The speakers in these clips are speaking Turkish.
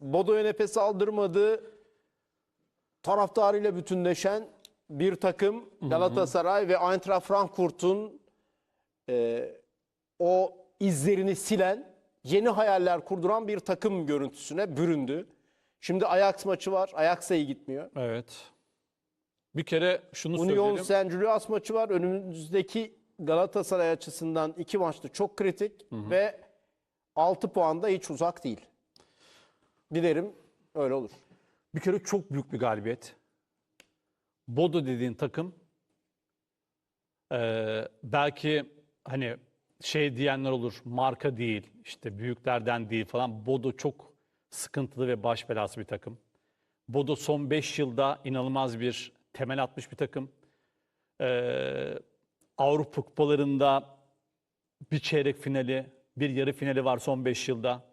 Bodo'ya nefes aldırmadı. Taraftarıyla bütünleşen bir takım Galatasaray ve Eintracht Frankfurt'un e, o izlerini silen, yeni hayaller kurduran bir takım görüntüsüne büründü. Şimdi Ajax maçı var. Ajax da iyi gitmiyor. Evet. Bir kere şunu Union söyleyelim. Saint Gilloise maçı var. Önümüzdeki Galatasaray açısından iki maçta çok kritik ve 6 puan da hiç uzak değil. Dilerim öyle olur. Bir kere çok büyük bir galibiyet. Bodo dediğin takım eee, belki hani şey diyenler olur marka değil işte büyüklerden değil falan. Bodo çok sıkıntılı ve baş belası bir takım. Bodo son 5 yılda inanılmaz bir temel atmış bir takım. Eee, Avrupa kupalarında bir çeyrek finali, bir yarı finali var son 5 yılda.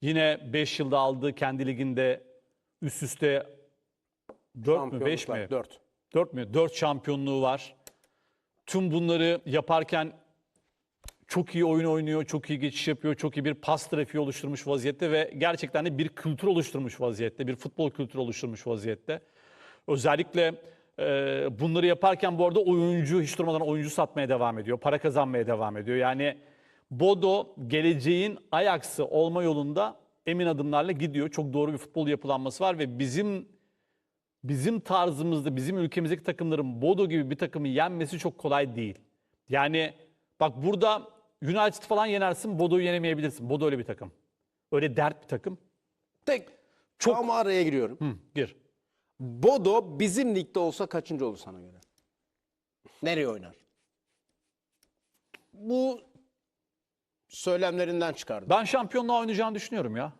Yine 5 yılda aldığı kendi liginde üst üste 4 mü 5 mi? 4. 4 mü? 4 şampiyonluğu var. Tüm bunları yaparken çok iyi oyun oynuyor, çok iyi geçiş yapıyor, çok iyi bir pas trafiği oluşturmuş vaziyette ve gerçekten de bir kültür oluşturmuş vaziyette, bir futbol kültürü oluşturmuş vaziyette. Özellikle bunları yaparken bu arada oyuncu hiç durmadan oyuncu satmaya devam ediyor, para kazanmaya devam ediyor. Yani Bodo geleceğin Ajax'ı olma yolunda emin adımlarla gidiyor. Çok doğru bir futbol yapılanması var ve bizim bizim tarzımızda, bizim ülkemizdeki takımların Bodo gibi bir takımı yenmesi çok kolay değil. Yani bak burada United falan yenersin, Bodo'yu yenemeyebilirsin. Bodo öyle bir takım. Öyle dert bir takım. Tek çok ama araya giriyorum. Hı, gir. Bodo bizim ligde olsa kaçıncı olur sana göre? Nereye oynar? Bu söylemlerinden çıkardım. Ben şampiyonluğa oynayacağını düşünüyorum ya.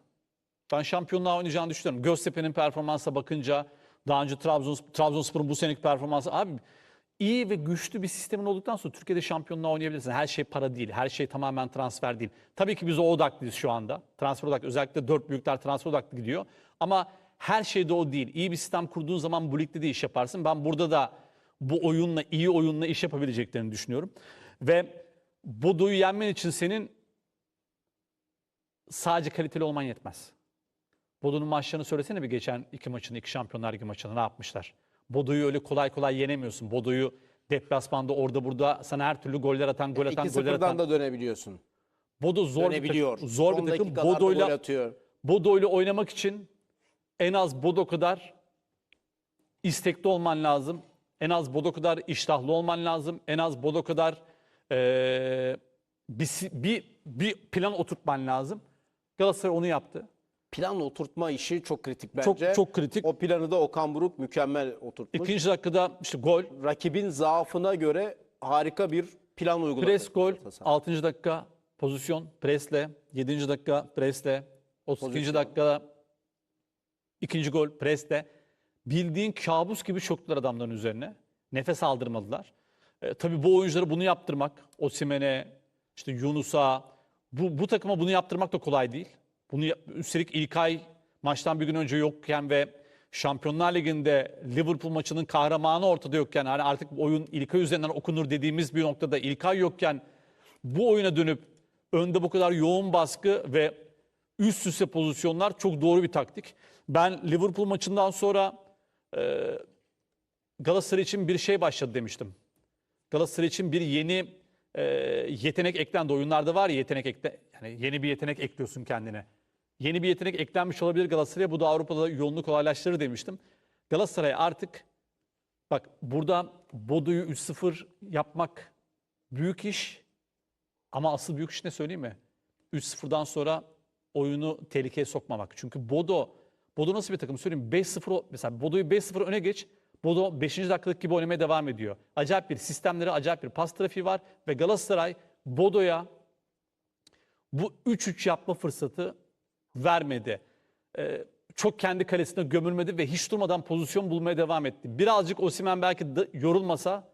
Ben şampiyonluğa oynayacağını düşünüyorum. Göztepe'nin performansa bakınca daha önce Trabzon, Trabzonspor'un bu seneki performansı abi iyi ve güçlü bir sistemin olduktan sonra Türkiye'de şampiyonluğa oynayabilirsin. Her şey para değil. Her şey tamamen transfer değil. Tabii ki biz o odaklıyız şu anda. Transfer odaklı. Özellikle dört büyükler transfer odaklı gidiyor. Ama her şey de o değil. İyi bir sistem kurduğun zaman bu ligde de iş yaparsın. Ben burada da bu oyunla, iyi oyunla iş yapabileceklerini düşünüyorum. Ve Bodo'yu yenmen için senin sadece kaliteli olman yetmez. Bodo'nun maçlarını söylesene bir geçen iki maçını, iki Şampiyonlar Ligi maçını ne yapmışlar? Bodo'yu öyle kolay kolay yenemiyorsun. Bodo'yu deplasmanda orada burada sana her türlü goller atan, gol atan, goller 2-0'dan atan. da dönebiliyorsun. Bodo zor bir Dönebiliyor. takım. Zor Son bir takım. Bodo'yla. Bodo'yla oynamak için en az Bodo kadar istekli olman lazım. En az Bodo kadar iştahlı olman lazım. En az Bodo kadar eee, bir, bir, bir plan oturtman lazım. Galatasaray onu yaptı. Plan oturtma işi çok kritik bence. Çok- çok kritik. O planı da Okan Buruk mükemmel oturtmuş. İkinci dakikada işte gol, Rakibin zaafına göre harika bir plan uyguladı. pres gol, Galatasaray. 6. dakika pozisyon, presle, 7. dakika presle, 32. Pozisyon. dakikada ikinci gol presle. Bildiğin kabus gibi çöktüler adamların üzerine. Nefes aldırmadılar. E, tabii bu oyunculara bunu yaptırmak, Osimhen'e, işte Yunus'a, bu, bu takıma bunu yaptırmak da kolay değil. Bunu üstelik İlkay maçtan bir gün önce yokken ve Şampiyonlar Ligi'nde Liverpool maçının kahramanı ortada yokken hani artık oyun İlkay üzerinden okunur dediğimiz bir noktada İlkay yokken bu oyuna dönüp önde bu kadar yoğun baskı ve üst üste pozisyonlar çok doğru bir taktik. Ben Liverpool maçından sonra e, Galatasaray için bir şey başladı demiştim. Galatasaray için bir yeni e, yetenek eklendi. Oyunlarda var ya yetenek ekle, yani yeni bir yetenek ekliyorsun kendine. Yeni bir yetenek eklenmiş olabilir Galatasaray'a. Bu da Avrupa'da yolunu kolaylaştırır demiştim. Galatasaray artık bak burada Bodo'yu 3-0 yapmak büyük iş. Ama asıl büyük iş ne söyleyeyim mi? 3-0'dan sonra oyunu tehlikeye sokmamak. Çünkü Bodo, Bodo nasıl bir takım söyleyeyim 5-0 o- mesela Bodo'yu 5-0 öne geç. Bodo 5. dakikalık gibi oynamaya devam ediyor. Acayip bir sistemleri, acayip bir pas trafiği var ve Galatasaray Bodo'ya bu 3-3 yapma fırsatı vermedi. Ee, çok kendi kalesine gömülmedi ve hiç durmadan pozisyon bulmaya devam etti. Birazcık Osimhen belki de yorulmasa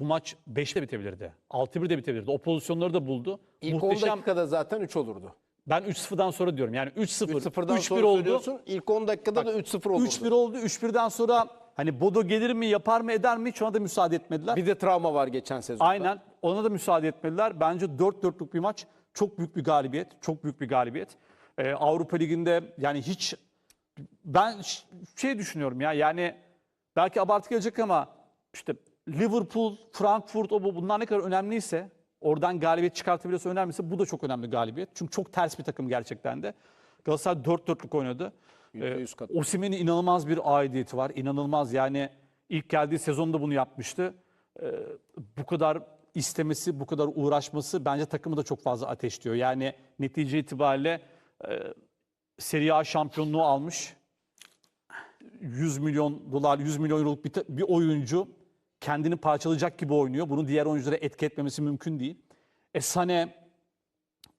bu maç 5'te bitebilirdi. 6-1 de bitebilirdi. O pozisyonları da buldu. İlk 10 dakikada zaten 3 olurdu. Ben 3-0'dan sonra diyorum. Yani 3-0, 3-0'dan 3-1 sonra oldu. söylüyorsun. İlk 10 dakikada da 3-0 olurdu. 3-1 oldu. 3-1'den sonra hani Bodo gelir mi, yapar mı, eder mi hiç ona da müsaade etmediler. Bir de travma var geçen sezonda. Aynen. ona da müsaade etmediler. Bence 4-4'lük bir maç. Çok büyük bir galibiyet. Çok büyük bir galibiyet. Ee, Avrupa Ligi'nde yani hiç ben ş- şey düşünüyorum ya yani belki abartı gelecek ama işte Liverpool, Frankfurt o bu bunlar ne kadar önemliyse oradan galibiyet çıkartabiliyorsa önemliyse bu da çok önemli galibiyet. Çünkü çok ters bir takım gerçekten de. Galatasaray 4-4'lük oynadı. %100 kat. Osimhen'in inanılmaz bir aidiyeti var. İnanılmaz yani ilk geldiği sezonda bunu yapmıştı. Ee, bu kadar istemesi, bu kadar uğraşması bence takımı da çok fazla ateşliyor. Yani netice itibariyle e, Serie A şampiyonluğu almış. 100 milyon dolar, 100 milyon euroluk bir, bir oyuncu kendini parçalayacak gibi oynuyor. Bunu diğer oyunculara etki etmemesi mümkün değil. E Sane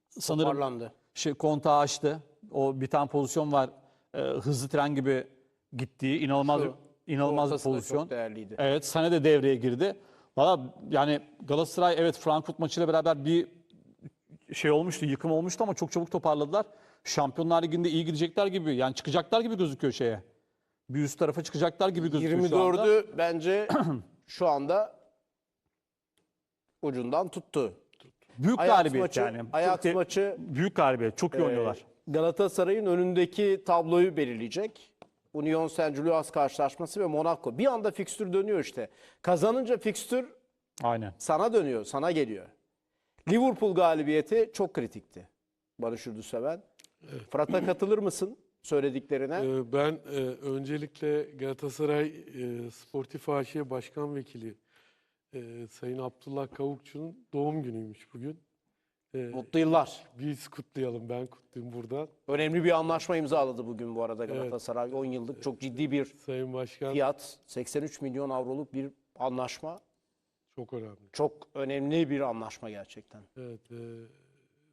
sanırım Parlandı. şey kontağı açtı. O bir tane pozisyon var. e, hızlı tren gibi gittiği inanılmaz Şu, inanılmaz bir pozisyon. Çok değerliydi. Evet Sane de devreye girdi. Valla yani Galatasaray evet Frankfurt maçıyla beraber bir şey olmuştu, yıkım olmuştu ama çok çabuk toparladılar. Şampiyonlar Ligi'nde iyi gidecekler gibi yani çıkacaklar gibi gözüküyor şeye. Bir üst tarafa çıkacaklar gibi gözüküyor şu anda. 24'ü bence şu anda ucundan tuttu. Büyük Ajax galibiyet maçı, yani. Ajax te- maçı büyük galibiyet. Çok iyi e, oynuyorlar. Galatasaray'ın önündeki tabloyu belirleyecek. Union Saint-Gilloise karşılaşması ve Monaco. Bir anda fikstür dönüyor işte. Kazanınca fikstür Aynen. sana dönüyor, sana geliyor. Liverpool galibiyeti çok kritikti. Barış Ürdüseven. Fırat'a katılır mısın söylediklerine? Ee, Ben e, öncelikle Galatasaray e, Sportif AŞ Başkan Vekili e, Sayın Abdullah Kavukçu'nun doğum günüymüş bugün. E, Mutlu yıllar. Biz kutlayalım, ben kutlayayım buradan. Önemli bir anlaşma imzaladı bugün bu arada Galatasaray. 10 yıllık çok ciddi bir Sayın Başkan fiyat. 83 milyon avroluk bir anlaşma. çok önemli. Çok önemli bir anlaşma gerçekten. Evet, e,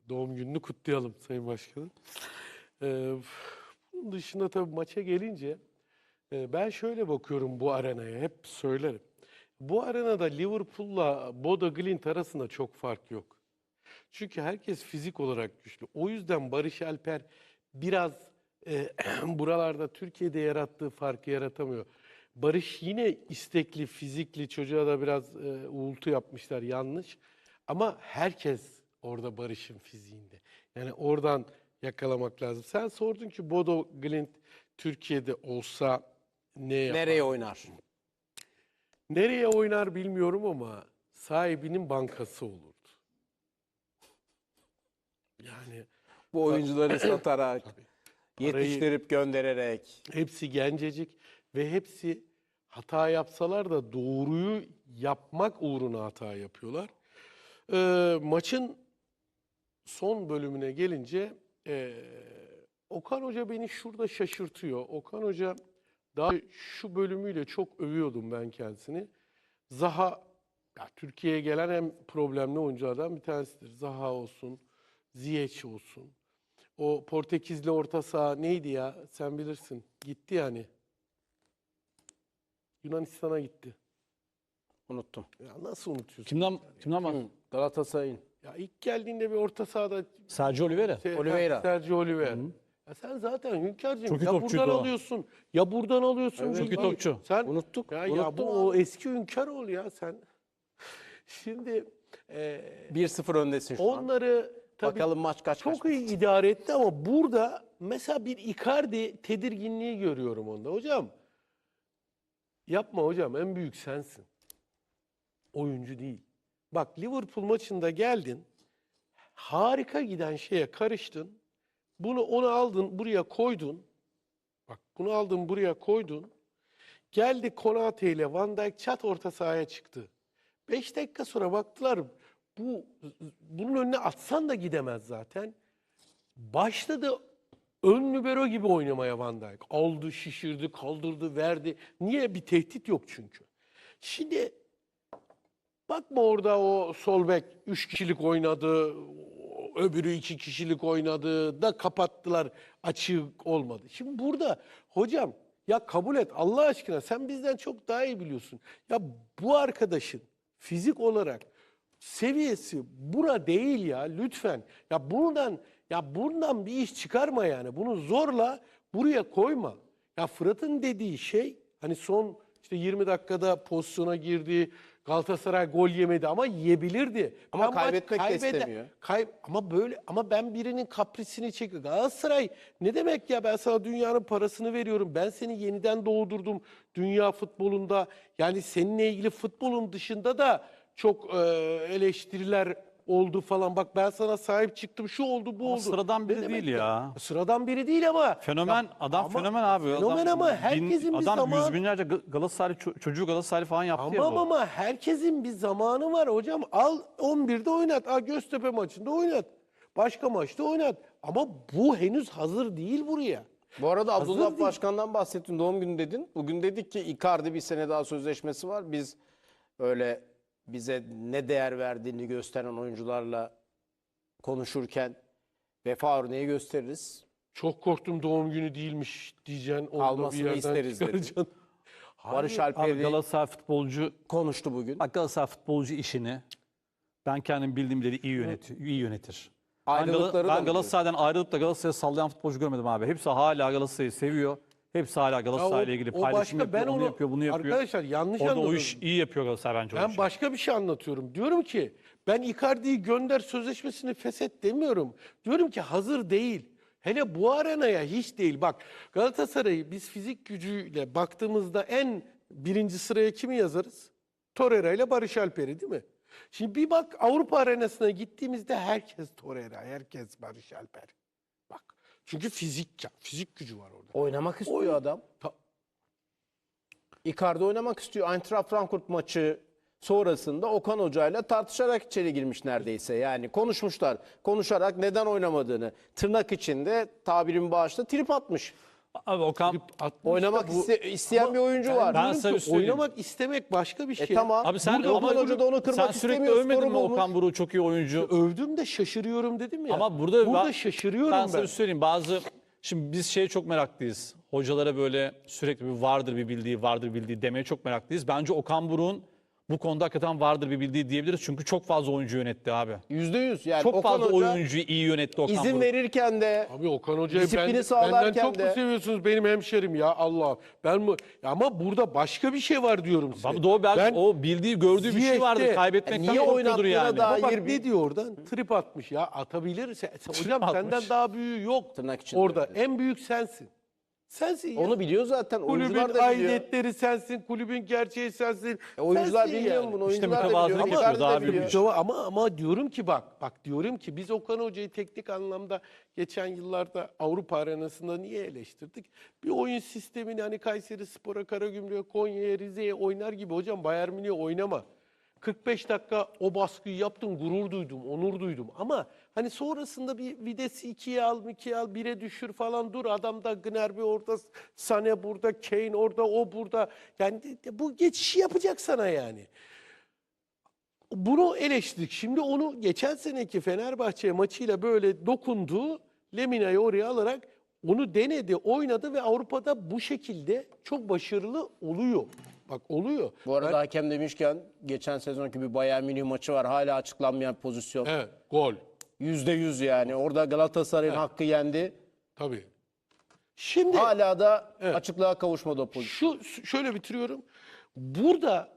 doğum gününü kutlayalım Sayın Başkanım. E, dışında tabii maça gelince e, ben şöyle bakıyorum bu arenaya, hep söylerim. Bu arenada Liverpool'la Bodo Glimt arasında çok fark yok. Çünkü herkes fizik olarak güçlü. O yüzden Barış Alper biraz e, buralarda Türkiye'de yarattığı farkı yaratamıyor. Barış yine istekli, fizikli, çocuğa da biraz e, uğultu yapmışlar yanlış. Ama herkes orada Barış'ın fiziğinde. Yani oradan yakalamak lazım. Sen sordun ki Bodo Glimt Türkiye'de olsa ne yapar? Nereye oynar? Nereye oynar bilmiyorum ama sahibinin bankası olurdu. Yani Bu oyuncuları satarak, yetiştirip göndererek. hepsi gencecik ve hepsi hata yapsalar da doğruyu yapmak uğruna hata yapıyorlar. Ee, maçın son bölümüne gelince ee, Okan Hoca beni şurada şaşırtıyor. Okan Hoca daha şu bölümüyle çok övüyordum ben kendisini. Zaha ya Türkiye'ye gelen en problemli oyunculardan bir tanesidir. Zaha olsun, Ziyech olsun. O Portekizli orta saha neydi ya? Sen bilirsin. Gitti yani. Yunanistan'a gitti. Unuttum. Ya nasıl unutuyorsun? Kimden kimden var? Galatasaray'ın. Ya ilk geldiğinde bir orta sahada Sergio Oliveira. Se- Oliveira. Sergio Oliveira. Ya sen zaten Çok iyi ya topçuydu buradan o. alıyorsun ya buradan alıyorsun. Evet, çok iyi topçu. Sen Unuttuk. Ya, ya unuttum bu o eski Hünkâr ol ya sen. Şimdi e, 1-0 öndesin şu an. onları tabii Bakalım maç kaç kaç. çok iyi idare etti ama burada mesela bir Icardi tedirginliği görüyorum onda. Hocam yapma hocam en büyük sensin. Oyuncu değil. Bak Liverpool maçında geldin. Harika giden şeye karıştın. Bunu onu aldın buraya koydun. Bak bunu aldın buraya koydun. Geldi Konate ile Van Dijk çat orta sahaya çıktı. 5 dakika sonra baktılar bu bunun önüne atsan da gidemez zaten. Başladı ön libero gibi oynamaya Van Dijk. Aldı, şişirdi, kaldırdı, verdi. Niye? Bir tehdit yok çünkü. Şimdi bakma orada o sol bek 3 kişilik oynadı, öbürü 2 kişilik oynadı da kapattılar açık olmadı. Şimdi burada hocam ya kabul et Allah aşkına sen bizden çok daha iyi biliyorsun. Ya bu arkadaşın fizik olarak seviyesi bura değil ya lütfen. Ya buradan ya buradan bir iş çıkarma yani. Bunu zorla buraya koyma. Ya Fırat'ın dediği şey hani son işte 20 dakikada pozisyona girdi, Galatasaray gol yemedi ama yiyebilirdi. Ama Ben maç kaybetmek de kaybede- istemiyor. Kay- ama böyle ama ben birinin kaprisini çekiyor. Galatasaray ne demek ya ben sana dünyanın parasını veriyorum. Ben seni yeniden doğdurdum dünya futbolunda. Yani seninle ilgili futbolun dışında da çok e, eleştiriler oldu falan. Bak ben sana sahip çıktım. Şu oldu, bu Ama oldu. sıradan biri değil ya. Sıradan biri değil ama. Fenomen Ya adam ama- fenomen abi. Fenomen adam, ama bin- herkesin bir adam zaman yüz binlerce Ga- Galatasaray ço- çocuğu Galatasaray falan yaptı ya Tamam bu. ama herkesin bir zamanı var hocam. Al 11'de oynat. Aa, Göztepe maçında oynat. Başka maçta oynat. Ama bu henüz hazır değil buraya. Bu arada Hazır Abdullah değil. Başkan'dan bahsettin. Doğum günü dedin. Bugün dedik ki Icardi bir sene daha sözleşmesi var. Biz öyle bize ne değer verdiğini gösteren oyuncularla konuşurken vefa örneği gösteririz. Çok korktum doğum günü değilmiş diyeceksin. Onu Almasını bir yerden isteriz dedi. Barış Alper'i Galatasaray futbolcu konuştu bugün. Bak Galatasaray futbolcu işini ben kendim bildiğim bileli iyi yönetir. iyi yönetir. Ben, Gal- Ayrılıkları da ben Galatasaray'dan ayrılıp da Galatasaray'ı sallayan futbolcu görmedim abi. Hepsi hala Galatasaray'ı seviyor. Hepsi hala Galatasaray'la ilgili o paylaşım başka, yapıyor, ben onu, onu, yapıyor, bunu yapıyor. Arkadaşlar yanlış Orada o anladınız. iş iyi yapıyor Galatasaray bence o Ben başka bir şey anlatıyorum. Diyorum ki ben Icardi'yi gönder sözleşmesini feshet demiyorum. Diyorum ki hazır değil. Hele bu arenaya hiç değil. Bak Galatasaray'ı biz fizik gücüyle baktığımızda en birinci sıraya kimi yazarız? Torreira ile Barış Alper'i değil mi? Şimdi bir bak Avrupa arenasına gittiğimizde herkes Torreira, herkes Barış Alper. Çünkü fizik fizik gücü var orada. Oynamak istiyor Oy- adam. Ta- Icardi oynamak istiyor. Eintracht Frankfurt maçı sonrasında Okan Hoca ile tartışarak içeri girmiş neredeyse. Yani konuşmuşlar. Konuşarak neden oynamadığını tırnak içinde tabirin bağışla trip atmış. Abi Okan Oynamak iste- isteyen bir oyuncu var. Ben sana ki bir söyleyeyim. oynamak istemek başka bir şey. E tamam. Abi sen Burada ama Okan Hoca da onu kırmak sen sürekli istemiyor. övmedin skoru mi bulmuş. Okan Buruk çok iyi oyuncu? Övdüm de şaşırıyorum dedim ya. Ama burada burada ben- şaşırıyorum ben ben. sana bir söyleyeyim. Bazı şimdi biz şeye çok meraklıyız. Hocalara böyle sürekli bir vardır bir bildiği, vardır bildiği demeye çok meraklıyız. Bence Okan Buruk'un bu konuda hakikaten vardır bir bildiği diyebiliriz. Çünkü çok fazla oyuncu yönetti abi. Yüzde yüz. Yani Çok Okan fazla Hoca oyuncuyu iyi yönetti Okan izin Buruk. verirken de Abi Okan Hoca'yı Disiplini ben, benden sağlarken çok de- mu seviyorsunuz benim hemşerim ya Allah. Ben mi? Ya ama burada başka bir şey var diyorum size. Abi doğru belki Ben- o bildiği, gördüğü bir şey vardır. Ziyech'te- Kaybetmekten Niye korkuyordur oynattığına yani. dair- Bak Hayır, ne bir- diyor oradan? Trip atmış ya atabilir. Sen, sen- hocam atmış. senden daha büyüğü yok. Tırnak içinde Orada en büyük sensin. Sensin ya. onu biliyor zaten. Kulübün Oyuncular da biliyor. aidiyetleri sensin, kulübün gerçeği sensin. E, oyuncular Sensin bilmiyor yani. bunu. İşte Oyuncular da mütevazılık biliyor. yapıyor, Icardi daha de büyük biliyor. şey. Ama ama diyorum ki bak bak diyorum ki biz Okan Hoca'yı teknik anlamda geçen yıllarda Avrupa arenasında niye eleştirdik? Bir oyun sistemini hani Kayseri Spor'a, Karagümrük'e, Konya'ya, Rize'ye oynar gibi hocam Bayern Münih'e oynama. 45 dakika o baskıyı yaptım, gurur duydum, onur duydum. Ama hani sonrasında bir videsi ikiye al, ikiye al, bire düşür falan dur. Adamda Gnabry orada, Sane burada, Kane orada, o burada. Yani de- de bu geçişi yapacak sana yani. Bunu eleştirdik. Şimdi onu geçen seneki Fenerbahçe maçıyla böyle dokundu. Lemina'yı oraya alarak onu denedi, oynadı ve Avrupa'da bu şekilde çok başarılı oluyor. Bak oluyor. Bu arada hakem demişken geçen sezonki bir Bayern Münih maçı var. Hala açıklanmayan pozisyon. Evet, gol. Yüzde yüz yani. Orada Galatasaray'ın hakkı yendi. Tabii. Şimdi Hala da Evet. açıklığa kavuşmadı o pozisyon. şu şöyle bitiriyorum. Burada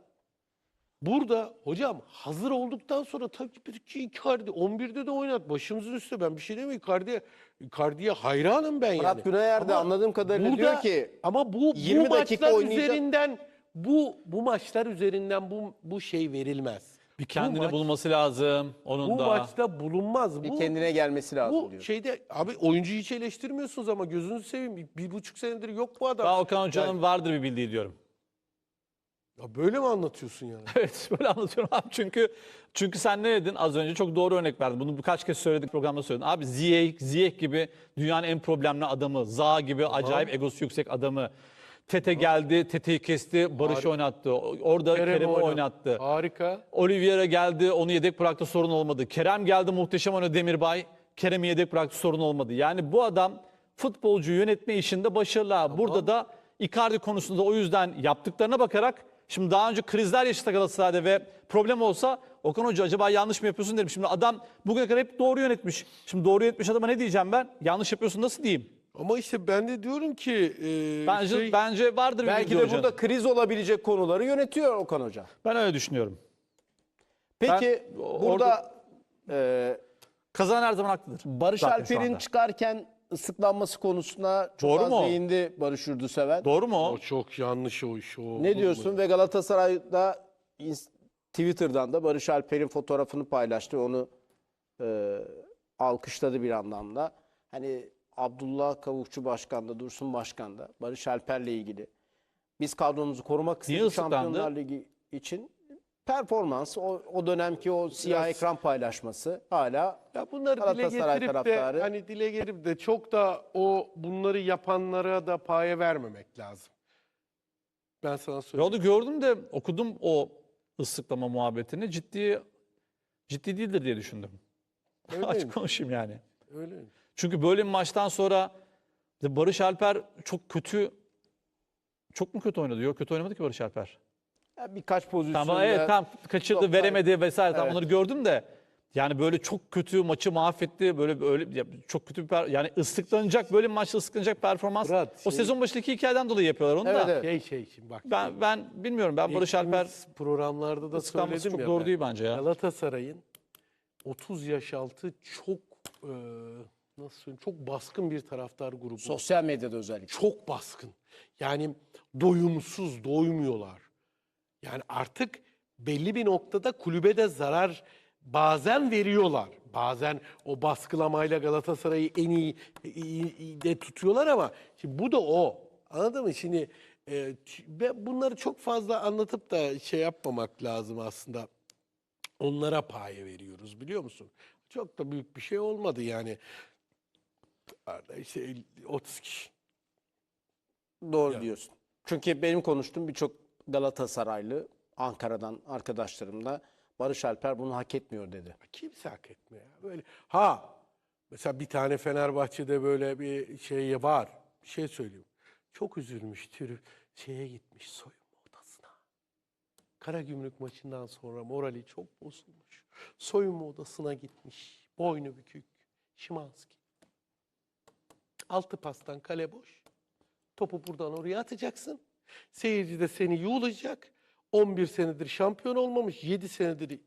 burada hocam hazır olduktan sonra tabii ki Icardi 11'de de oynat. Başımızın üstünde ben bir şey demiyorum. Icardi'ye Icardi'ye hayranım ben Murat yani. Günayer de anladığım kadarıyla burada- diyor ki ama bu 20 bu dakika maçlar oynayacak- üzerinden bu bu maçlar üzerinden bu bu şey verilmez. Bir Bu kendini maç- bulması lazım. Onun Bu da. maçta bulunmaz. bir Bu, kendine gelmesi lazım bu diyor. şeyde abi oyuncuyu hiç eleştirmiyorsunuz ama gözünüzü seveyim. Bir, bir buçuk senedir yok bu adam. Ben Okan Hoca'nın vardır bir bildiği diyorum. Ya böyle mi anlatıyorsun yani? Evet böyle anlatıyorum abi çünkü çünkü sen ne dedin az önce çok doğru örnek verdin. Bunu birkaç kez söyledik programda söyledim. Abi Ziyech, Ziyech gibi dünyanın en problemli adamı, Zaha gibi acayip egosu yüksek adamı. Tete geldi, Tete'yi kesti, Barış'ı oynattı. Orada Kerem'i Kerem'i oynattı. oynattı. Harika. Oliveira geldi, onu yedek bıraktı sorun olmadı. Kerem geldi muhteşem oynadı Demirbay. Kerem'i yedek bıraktı sorun olmadı. Yani bu adam futbolcu yönetme işinde başarılı. abi. Burada da Icardi konusunda o yüzden yaptıklarına bakarak şimdi daha önce krizler yaşadı Galatasaray'da ve problem olsa Okan Hoca acaba yanlış mı yapıyorsun derim. Şimdi adam bugüne kadar hep doğru yönetmiş. Şimdi doğru yönetmiş adama ne diyeceğim ben? Yanlış yapıyorsun nasıl diyeyim? Ama işte ben de diyorum ki e, Bence şey- bence vardır bir Belki bilgi de hocam. burada kriz olabilecek konuları yönetiyor Okan Hoca. Ben öyle düşünüyorum. Peki Ben burada e, Kazanan her zaman haklıdır. Barış Zaten şu Alper'in anda. çıkarken ıslıklanması konusuna çok Doğru az mu değindi Barış Ürdüseven. Doğru mu o? o çok yanlış o iş. O olur Ne mu? diyorsun? Ve Galatasaray'da ins- Twitter'dan da Barış Alper'in fotoğrafını paylaştı. Onu e, alkışladı bir anlamda. Hani Abdullah Kavukçu Başkan da Dursun Başkan da Barış Alper'le ilgili. Biz kadromuzu korumak istedik? Şampiyonlar Ligi için. Performans, o, o dönemki o siyah Biraz- ekran paylaşması hala Ya bunları dile getirip taraftarı. de hani dile getirip de çok da o bunları yapanlara da paye vermemek lazım. Ben sana söyleyeyim. Yolda gördüm de okudum o ıslıklama muhabbetini. Ciddi ciddi değildir diye düşündüm. Öyle Açık mi? konuşayım yani. Öyle mi? Çünkü böyle bir maçtan sonra Barış Alper çok kötü çok mu kötü oynadı? Yok kötü oynamadı ki Barış Alper. ya birkaç pozisyonda Tamam evet tam kaçırdı Çok veremedi vesaire tam Evet. onları gördüm de yani böyle çok kötü maçı mahvetti böyle böyle çok kötü bir per- yani ıslıklanacak böyle maçta ıslıklanacak performans Fırat, o şey- sezon başındaki hikayeden dolayı yapıyorlar onu Evet, da. evet. Şey şey şimdi bak. Ben ben bilmiyorum ben Barış Alper programlarda da söyledim çok ya. doğru ben. değil bence ya. Galatasaray'ın 30 yaş altı çok e, nasıl söyleyeyim çok baskın bir taraftar grubu. sosyal medyada özellikle. çok baskın. Yani doyumsuz, doymuyorlar. Yani artık belli bir noktada kulübe de zarar bazen veriyorlar. Bazen o baskılamayla Galatasaray'ı en iyi, iyi- iyi de tutuyorlar ama şimdi bu da o. Anladın mı? Şimdi e, bunları çok fazla anlatıp da şey yapmamak lazım aslında. Onlara paye veriyoruz biliyor musun? Çok da büyük bir şey olmadı yani. İşte 30 kişi. Doğru diyorsun. Çünkü benim konuştuğum birçok Galatasaraylı Ankara'dan arkadaşlarım da Barış Alper bunu hak etmiyor dedi. Kimse hak etmiyor. ya. Böyle ha mesela bir tane Fenerbahçe'de böyle bir şey var. Bir şey söyleyeyim. Çok üzülmüş türü şeye gitmiş soyunma odasına. Karagümrük maçından sonra morali çok bozulmuş. Soyunma odasına gitmiş. Boynu bükük. Şimanski. Altı pastan kale boş. Topu buradan oraya atacaksın. Seyirci de seni yuğulayacak. 11 senedir şampiyon olmamış. 7 senedir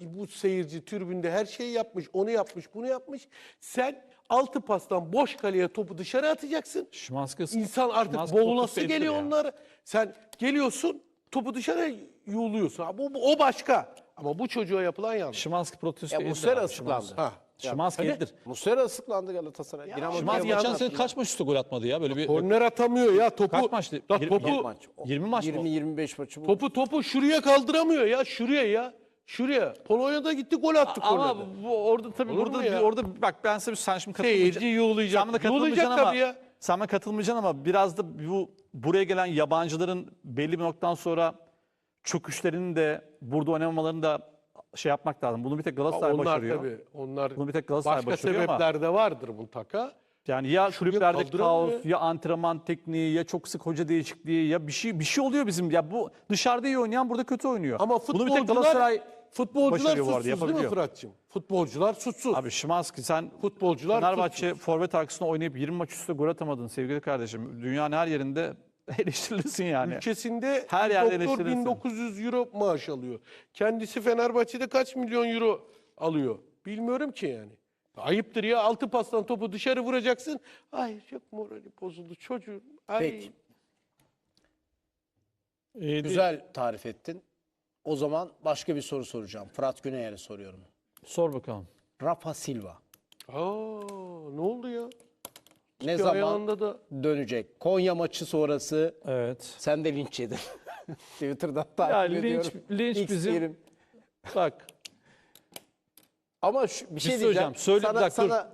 bu seyirci tribünde her şeyi yapmış. Onu yapmış, bunu yapmış. Sen altı pastan boş kaleye topu dışarı atacaksın. Şimanski İnsan artık Şimanski boğulası geliyor ya. onlara. Sen geliyorsun topu dışarı yuğuluyorsun. Ha, bu, bu- o başka. Ama bu çocuğa yapılan yanlış. Şimanski protesto Ya edilir Muslera. Şimanski. Ha. Şimanski edilir. Muslera ıslıklandı Galatasaray. Dinamo Şimanski geçen sene kaç maç üstü gol atmadı ya? Böyle bir Korner atamıyor ya topu. Kaç maçtı? Yirmi- topu, yirmi maç. 20 maç mı? 20-25 maçı bu. topu topu şuraya kaldıramıyor ya. Şuraya ya. Şuraya. Polonya'da gitti gol attı Ama bu orada tabii Olur ya? bir- orada bak ben size sen şimdi Seyirci katılmayacaksın. yuğulayacak. Sen bana katılmayacaksın ama tabii ya. sen bana katılmayacaksın ama biraz da bu buraya gelen yabancıların belli bir noktadan sonra çöküşlerinin de burada oynamamalarını da şey yapmak lazım. Bunu bir tek Galatasaray onlar başarıyor. tabii. Onlar Bunu bir tek Galatasaray başka başarıyor ama- sebepler de vardır mutlaka. Yani ya kulüplerde kaos, ya antrenman tekniği, ya çok sık hoca değişikliği, ya bir şey bir şey oluyor bizim. Ya bu dışarıda iyi oynayan burada kötü oynuyor. Ama Bunu bir futbolcular tek Galatasaray futbolcular suçsuz değil mi. Fırat'cığım? Futbolcular suçsuz. Abi Şimanski sen Futbolcular Fenerbahçe forvet arkasında oynayıp 20 maç üstte gol atamadın sevgili kardeşim. Dünyanın her yerinde eleştirilirsin yani. Ülkesinde Her yerde doktor eleştirirsin. 1900 euro maaş alıyor. Kendisi Fenerbahçe'de kaç milyon euro alıyor? Bilmiyorum ki yani. Ayıptır ya altı pastan topu dışarı vuracaksın. Ay çok morali bozuldu çocuğum. Ay. Peki. Ee, Güzel tarif ettin. O zaman başka bir soru soracağım. Fırat Güneyer'e soruyorum. Sor bakalım. Rafa Silva Aa, ne oldu ya? Ne zaman ayağında da dönecek? Konya maçı sonrası Evet. sen de linç yedin. Twitter'dan takip Ya ediyorum. linç, linç X bizim diyelim. bak Ama şu, bir şey şey diyeceğim. söyleyeceğim. Söyle- bir sana, dakika, dur. sana